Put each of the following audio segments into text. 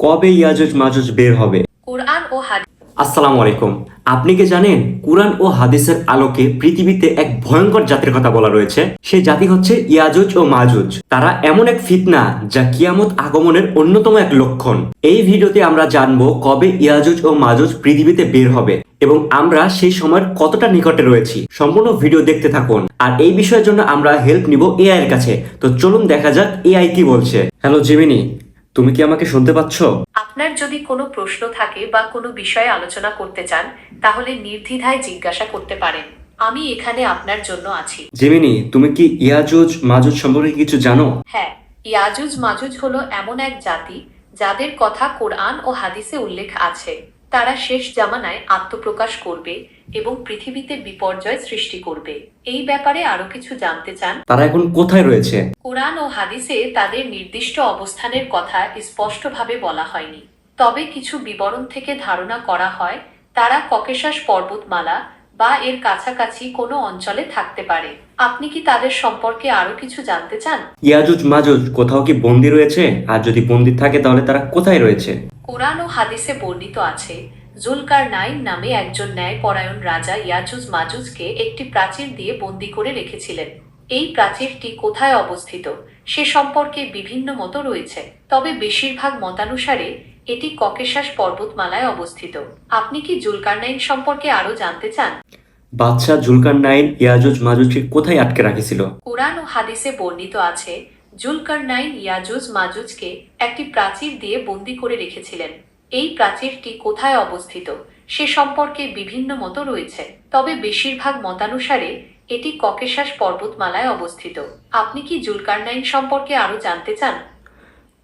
কবে ইয়াজুজ মাজুজ বের হবে? কোরআন ও হাদিস। আসসালামু আলাইকুম। আপনি কি জানেন কুরআন ও হাদিসের আলোকে পৃথিবীতে এক ভয়ঙ্কর জাতির কথা বলা রয়েছে? সেই জাতি হচ্ছে ইয়াজুজ ও মাজুজ। তারা এমন এক ফিতনা যা কিয়ামত আগমনের অন্যতম এক লক্ষণ। এই ভিডিওতে আমরা জানব কবে ইয়াজুজ ও মাজুজ পৃথিবীতে বের হবে এবং আমরা সেই সময়ের কতটা নিকটে রয়েছি। সম্পূর্ণ ভিডিও দেখতে থাকুন। আর এই বিষয়ের জন্য আমরা হেল্প নিব এআই এর কাছে। তো চলুন দেখা যাক এআই কি বলছে। হ্যালো জিমিনি তুমি কি আমাকে শুনতে পাচ্ছ? আপনার যদি কোনো প্রশ্ন থাকে বা কোনো বিষয়ে আলোচনা করতে চান তাহলে নির্দ্বিধায় জিজ্ঞাসা করতে পারেন। আমি এখানে আপনার জন্য আছি। জেমিনি তুমি কি ইয়াজুজ মাজুজ সম্পর্কে কিছু জানো? হ্যাঁ ইয়াজুজ মাজুজ হলো এমন এক জাতি যাদের কথা কোরআন ও হাদিসে উল্লেখ আছে। তারা শেষ জামানায় আত্মপ্রকাশ করবে এবং পৃথিবীতে বিপর্যয় সৃষ্টি করবে। এই ব্যাপারে আরও কিছু জানতে চান? তারা এখন কোথায় রয়েছে? কোরআন ও হাদিসে তাদের নির্দিষ্ট অবস্থানের কথা স্পষ্টভাবে বলা হয়নি। তবে কিছু বিবরণ থেকে ধারণা করা হয় তারা ককেশাস পর্বতমালা বা এর কাছাকাছি কোনো অঞ্চলে থাকতে পারে। আপনি কি তাদের সম্পর্কে আরও কিছু জানতে চান? ইয়াজুজ মাজুজ কোথাও কি বন্দি রয়েছে? আর যদি বন্দি থাকে তাহলে তারা কোথায় রয়েছে? কোরআন ও হাদিসে বর্ণিত আছে জুলকার নাইন নামে একজন ন্যায়পরায়ণ রাজা ইয়াজুজ মাজুজকে একটি প্রাচীর দিয়ে বন্দি করে রেখেছিলেন। এই প্রাচীরটি কোথায় অবস্থিত? সে সম্পর্কে বিভিন্ন মত রয়েছে তবে বেশিরভাগ মতানুসারে এটি ককেশাস পর্বতমালায় অবস্থিত। আপনি কি জুলকারনাইন সম্পর্কে আরও জানতে চান? বাদশাহ জুলকার নাইন ইয়াজুজ মাজুজকে কোথায় আটকে রাখিছিল? কোরআন ও হাদিসে বর্ণিত আছে জুলকারনাইন ইয়াজুজ মাজুজকে একটি প্রাচীর দিয়ে বন্দি করে রেখেছিলেন। এই প্রাচীরটি কোথায় অবস্থিত? সে সম্পর্কে বিভিন্ন মত রয়েছে। তবে বেশিরভাগ মতানুসারে এটি ককেশাস পর্বতমালায় অবস্থিত। আপনি কি জুলকারনাইন সম্পর্কে আরও জানতে চান?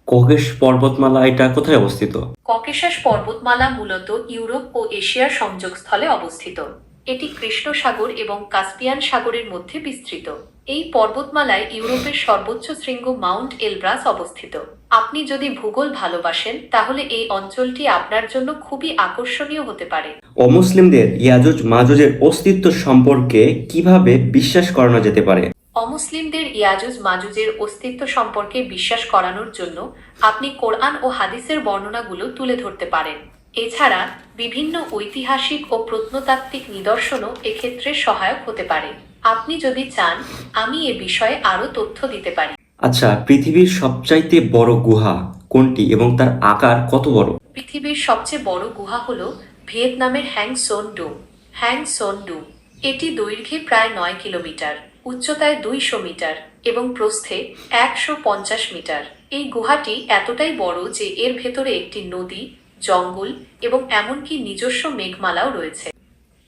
ককেশ পর্বতমালা এটা কোথায় অবস্থিত? ককেশাস পর্বতমালা মূলত ইউরোপ ও এশিয়ার সংযোগস্থলে অবস্থিত। এটি কৃষ্ণ সাগর এবং কাস্পিয়ান সাগরের মধ্যে বিস্তৃত। এই পর্বতমালায় ইউরোপের সর্বোচ্চ শৃঙ্গ মাউন্ট এলব্রাস অবস্থিত। আপনি যদি ভূগোল ভালোবাসেন তাহলে এই অঞ্চলটি আপনার জন্য খুবই আকর্ষণীয় হতে পারে। অমুসলিমদের ইয়াজুজ মাজুজের অস্তিত্ব সম্পর্কে কীভাবে বিশ্বাস করানো যেতে পারে? অমুসলিমদের ইয়াজুজ মাজুজের অস্তিত্ব সম্পর্কে বিশ্বাস করানোর জন্য আপনি কোরআন ও হাদিসের বর্ণনাগুলো তুলে ধরতে পারেন। এছাড়া বিভিন্ন ঐতিহাসিক ও প্রত্নতাত্ত্বিক নিদর্শনও এক্ষেত্রে সহায়ক হতে পারে। আপনি যদি চান আমি এ বিষয়ে আরও তথ্য দিতে পারি। আচ্ছা পৃথিবীর সবচাইতে বড় গুহা কোনটি এবং তার আকার কত বড়? পৃথিবীর সবচেয়ে বড় গুহা হল ভিয়েতনামের হ্যাং সোন ডুম হ্যাং সোন ডুম এটি দৈর্ঘ্যে প্রায় নয় কিলোমিটার উচ্চতায় দুইশো মিটার এবং প্রস্থে একশো পঞ্চাশ মিটার। এই গুহাটি এতটাই বড় যে এর ভেতরে একটি নদী জঙ্গল এবং এমনকি নিজস্ব মেঘমালাও রয়েছে।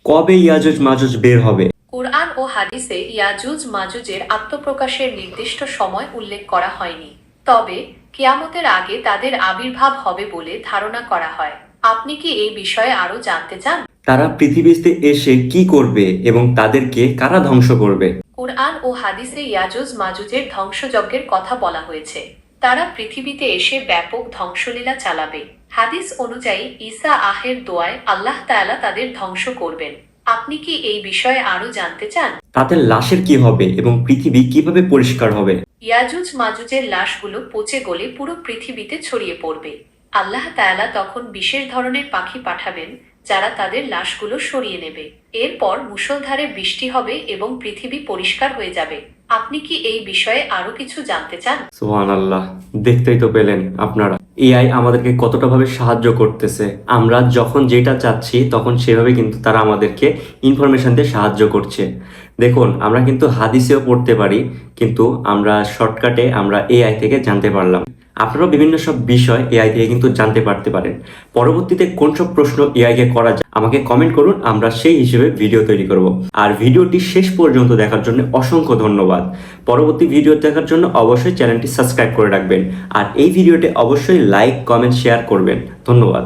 কবে ইয়াজুজ মাজুজ বের হবে? কোরআন ও হাদিসে ইয়াজুজ মাজুজের আত্মপ্রকাশের নির্দিষ্ট সময় উল্লেখ করা হয়নি। তবে কিয়ামতের আগে তাদের আবির্ভাব হবে বলে ধারণা করা হয়। আপনি কি এই বিষয়ে আরও জানতে চান? তারা পৃথিবীতে এসে কি করবে এবং তাদেরকে কারা ধ্বংস করবে? কোরআন ও হাদিসে ইয়াজুজ মাজুজের ধ্বংসযজ্ঞের কথা বলা হয়েছে। তারা পৃথিবীতে এসে ব্যাপক ধ্বংসলীলা চালাবে। হাদিস অনুযায়ী ঈসা আহের দোয়ায় আল্লাহ তাআলা তাদের ধ্বংস করবেন। আপনি কি এই বিষয়ে আরও জানতে চান? তাদের লাশের কি হবে এবং পৃথিবী কীভাবে পরিষ্কার হবে? ইয়াজুজ মাজুজের লাশগুলো পচে গলে পুরো পৃথিবীতে ছড়িয়ে পড়বে। আল্লাহ তায়ালা তখন বিশেষ ধরনের পাখি পাঠাবেন যারা তাদের লাশগুলো সরিয়ে নেবে। এরপর মুষলধারে বৃষ্টি হবে এবং পৃথিবী পরিষ্কার হয়ে যাবে। আপনি কি এই বিষয়ে আরও কিছু জানতে চান? সোহান আল্লাহ দেখতেই তো পেলেন আপনারা। এআই আমাদেরকে কতটা ভাবে সাহায্য করতেছে। আমরা যখন যেটা চাচ্ছি, তখন সেভাবে কিন্তু তারা আমাদেরকে ইনফরমেশন দিয়ে সাহায্য করছে। দেখুন, আমরা কিন্তু হাদিসেও পড়তে পারি, কিন্তু আমরা শর্টকাটে আমরা এআই থেকে জানতে পারলাম। আপনারাও বিভিন্ন সব বিষয় এআই থেকে কিন্তু জানতে পারতে পারেন। পরবর্তীতে কোন সব প্রশ্ন এআই কে করা যায়, আমাকে কমেন্ট করুন, আমরা সেই হিসেবে ভিডিও তৈরি করব। আর ভিডিওটি শেষ পর্যন্ত দেখার জন্য অসংখ্য ধন্যবাদ। পরবর্তী ভিডিও দেখার জন্য অবশ্যই চ্যানেলটি সাবস্ক্রাইব করে রাখবেন। আর এই ভিডিওটি অবশ্যই লাইক কমেন্ট শেয়ার করবেন। ধন্যবাদ।